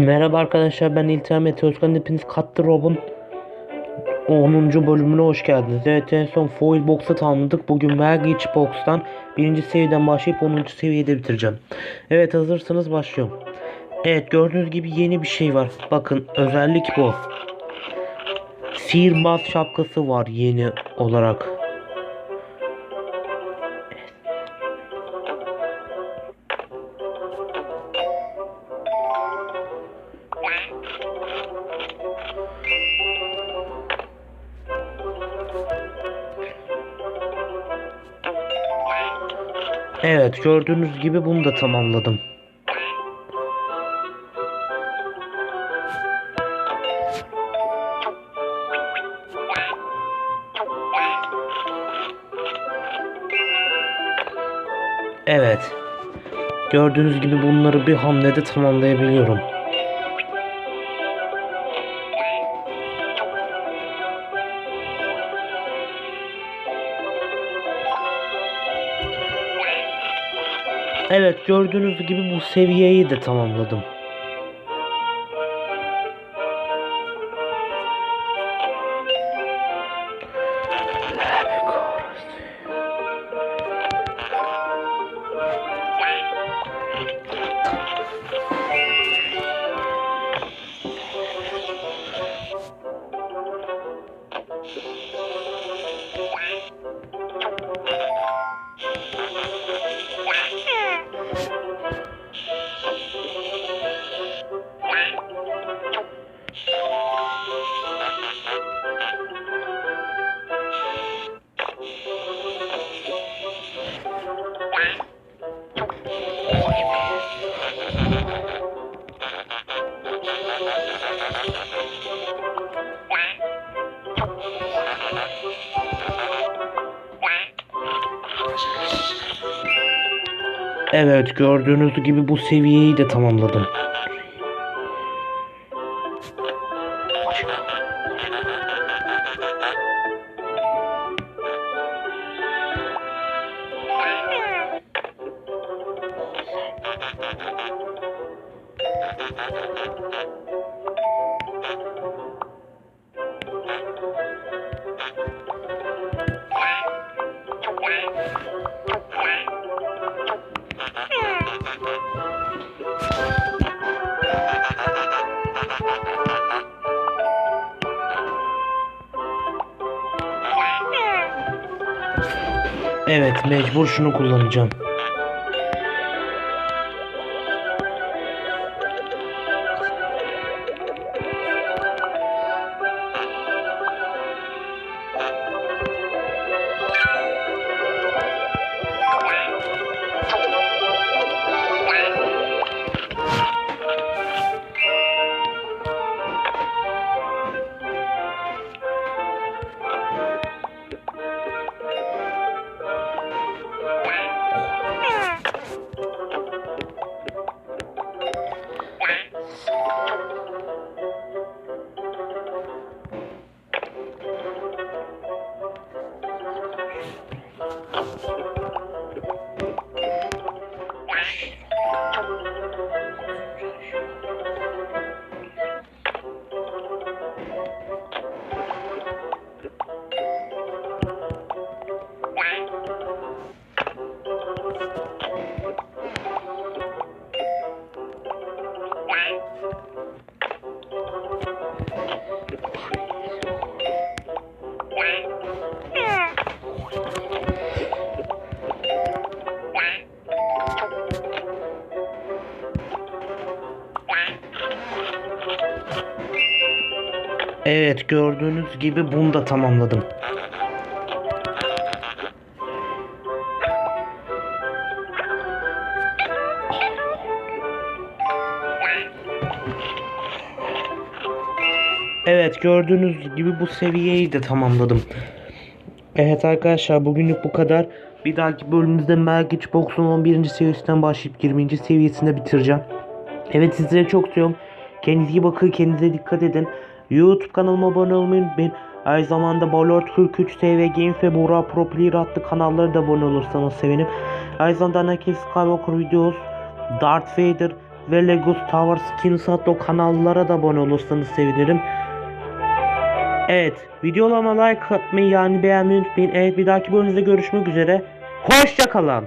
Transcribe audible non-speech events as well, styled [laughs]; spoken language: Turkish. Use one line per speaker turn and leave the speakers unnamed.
Merhaba arkadaşlar ben İltihan Mete Özkan hepiniz Kattı Rob'un 10. bölümüne hoş geldiniz. Evet en son Foil Box'ı tamamladık. Bugün Magic Box'tan 1. seviyeden başlayıp 10. seviyede bitireceğim. Evet hazırsanız başlıyorum. Evet gördüğünüz gibi yeni bir şey var. Bakın özellik bu. Sihirbaz şapkası var yeni olarak. Evet gördüğünüz gibi bunu da tamamladım. Evet. Gördüğünüz gibi bunları bir hamlede tamamlayabiliyorum. Evet gördüğünüz gibi bu seviyeyi de tamamladım. Evet gördüğünüz gibi bu seviyeyi de tamamladım. [laughs] Evet mecbur şunu kullanacağım. Evet gördüğünüz gibi bunu da tamamladım. Evet gördüğünüz gibi bu seviyeyi de tamamladım. Evet arkadaşlar bugünlük bu kadar. Bir dahaki bölümümüzde Magic Box'un 11. seviyesinden başlayıp 20. seviyesinde bitireceğim. Evet sizlere çok seviyorum. Kendinize iyi bakın, kendinize dikkat edin. YouTube kanalıma abone olmayı unutmayın. Aynı zamanda Balor Türk TV Games ve Bora Pro Player adlı kanallara da abone olursanız sevinirim. Aynı zamanda Anakin Skywalker Videos, Darth Vader ve Lego Star Wars Skins adlı kanallara da abone olursanız sevinirim. Evet, videolama like atmayı yani beğenmeyi unutmayın. Evet, bir dahaki bölümümüzde görüşmek üzere. Hoşça kalın.